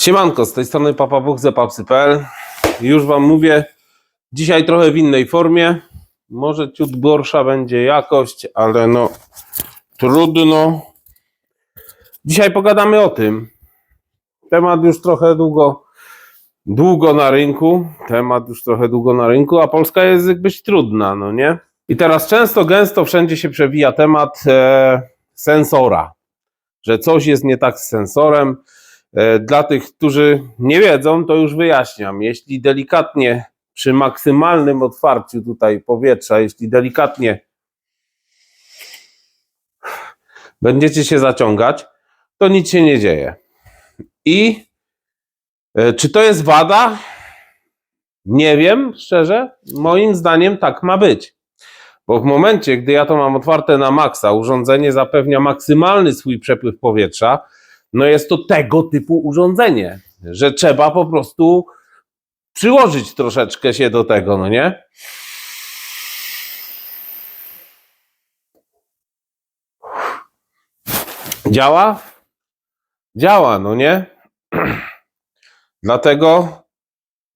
Siemanko, z tej strony Papa Bóg zepapsy.pl Już Wam mówię, dzisiaj trochę w innej formie. Może ciut gorsza będzie jakość, ale no trudno. Dzisiaj pogadamy o tym. Temat już trochę długo, długo na rynku. Temat już trochę długo na rynku, a Polska jest jakbyś trudna, no nie? I teraz często, gęsto wszędzie się przewija temat e, sensora, że coś jest nie tak z sensorem. E, Dla tych, którzy nie wiedzą, to już wyjaśniam. Jeśli delikatnie przy maksymalnym otwarciu tutaj powietrza, jeśli delikatnie będziecie się zaciągać, to nic się nie dzieje. I e, czy to jest wada? Nie wiem, szczerze. Moim zdaniem tak ma być. Bo w momencie, gdy ja to mam otwarte na maksa, urządzenie zapewnia maksymalny swój przepływ powietrza, no jest to tego typu urządzenie, że trzeba po prostu przyłożyć troszeczkę się do tego, no nie? Działa? Działa, no nie? Dlatego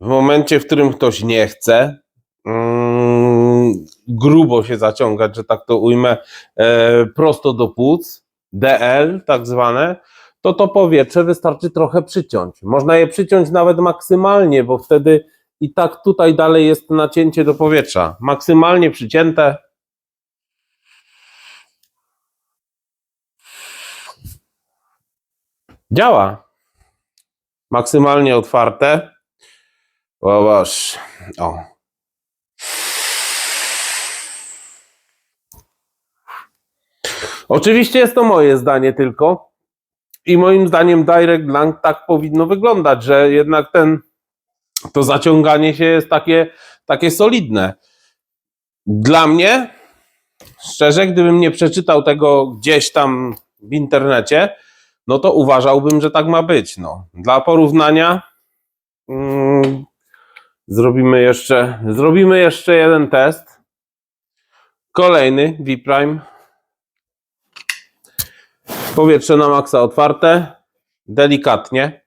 w momencie, w którym ktoś nie chce mm, grubo się zaciągać, że tak to ujmę, e, prosto do płuc, DL tak zwane, to to powietrze wystarczy trochę przyciąć. Można je przyciąć nawet maksymalnie, bo wtedy i tak tutaj dalej jest nacięcie do powietrza. Maksymalnie przycięte. Działa. Maksymalnie otwarte. Zobacz. O. Oczywiście jest to moje zdanie tylko. I moim zdaniem Direct Lang tak powinno wyglądać, że jednak ten, to zaciąganie się jest takie, takie solidne. Dla mnie, szczerze, gdybym nie przeczytał tego gdzieś tam w internecie, no to uważałbym, że tak ma być. No. Dla porównania mm, zrobimy, jeszcze, zrobimy jeszcze jeden test. Kolejny V-Prime. Powietrze na maksa otwarte, delikatnie.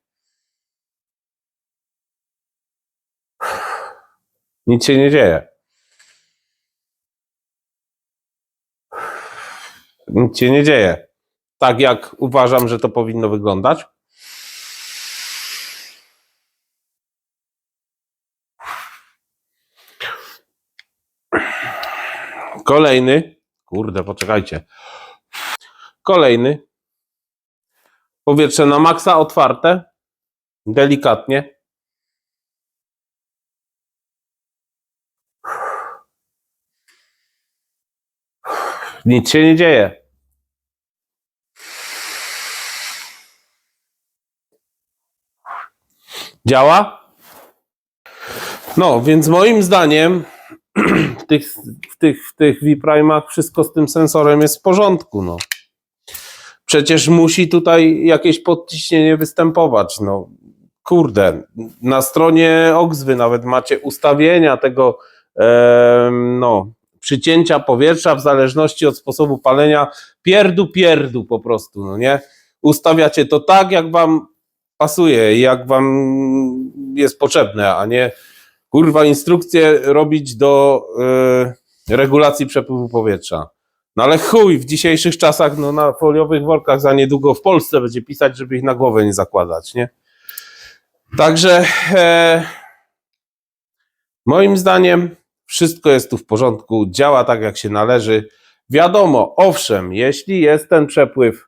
Nic się nie dzieje. Nic się nie dzieje. Tak jak uważam, że to powinno wyglądać. Kolejny. Kurde, poczekajcie. Kolejny. Powietrze na maksa otwarte. Delikatnie. Nic się nie dzieje. Działa? No, więc moim zdaniem w tych, w tych, w tych V-Primach wszystko z tym sensorem jest w porządku. No. Przecież musi tutaj jakieś podciśnienie występować. No, kurde, na stronie Oxwy nawet macie ustawienia tego em, no, przycięcia powietrza w zależności od sposobu palenia. Pierdu, pierdu po prostu, no nie? Ustawiacie to tak, jak wam pasuje jak wam jest potrzebne, a nie kurwa instrukcje robić do y, regulacji przepływu powietrza. No ale chuj, w dzisiejszych czasach no, na foliowych workach za niedługo w Polsce będzie pisać, żeby ich na głowę nie zakładać, nie? Także e, moim zdaniem wszystko jest tu w porządku, działa tak jak się należy. Wiadomo, owszem, jeśli jest ten przepływ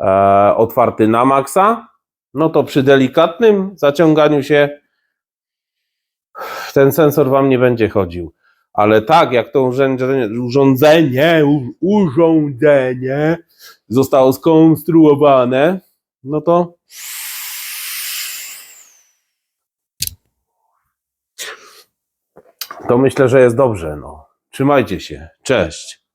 e, otwarty na maksa, no to przy delikatnym zaciąganiu się ten sensor wam nie będzie chodził. Ale tak, jak to urządzenie, urządzenie, urządzenie zostało skonstruowane, no to to myślę, że jest dobrze. No. Trzymajcie się. Cześć.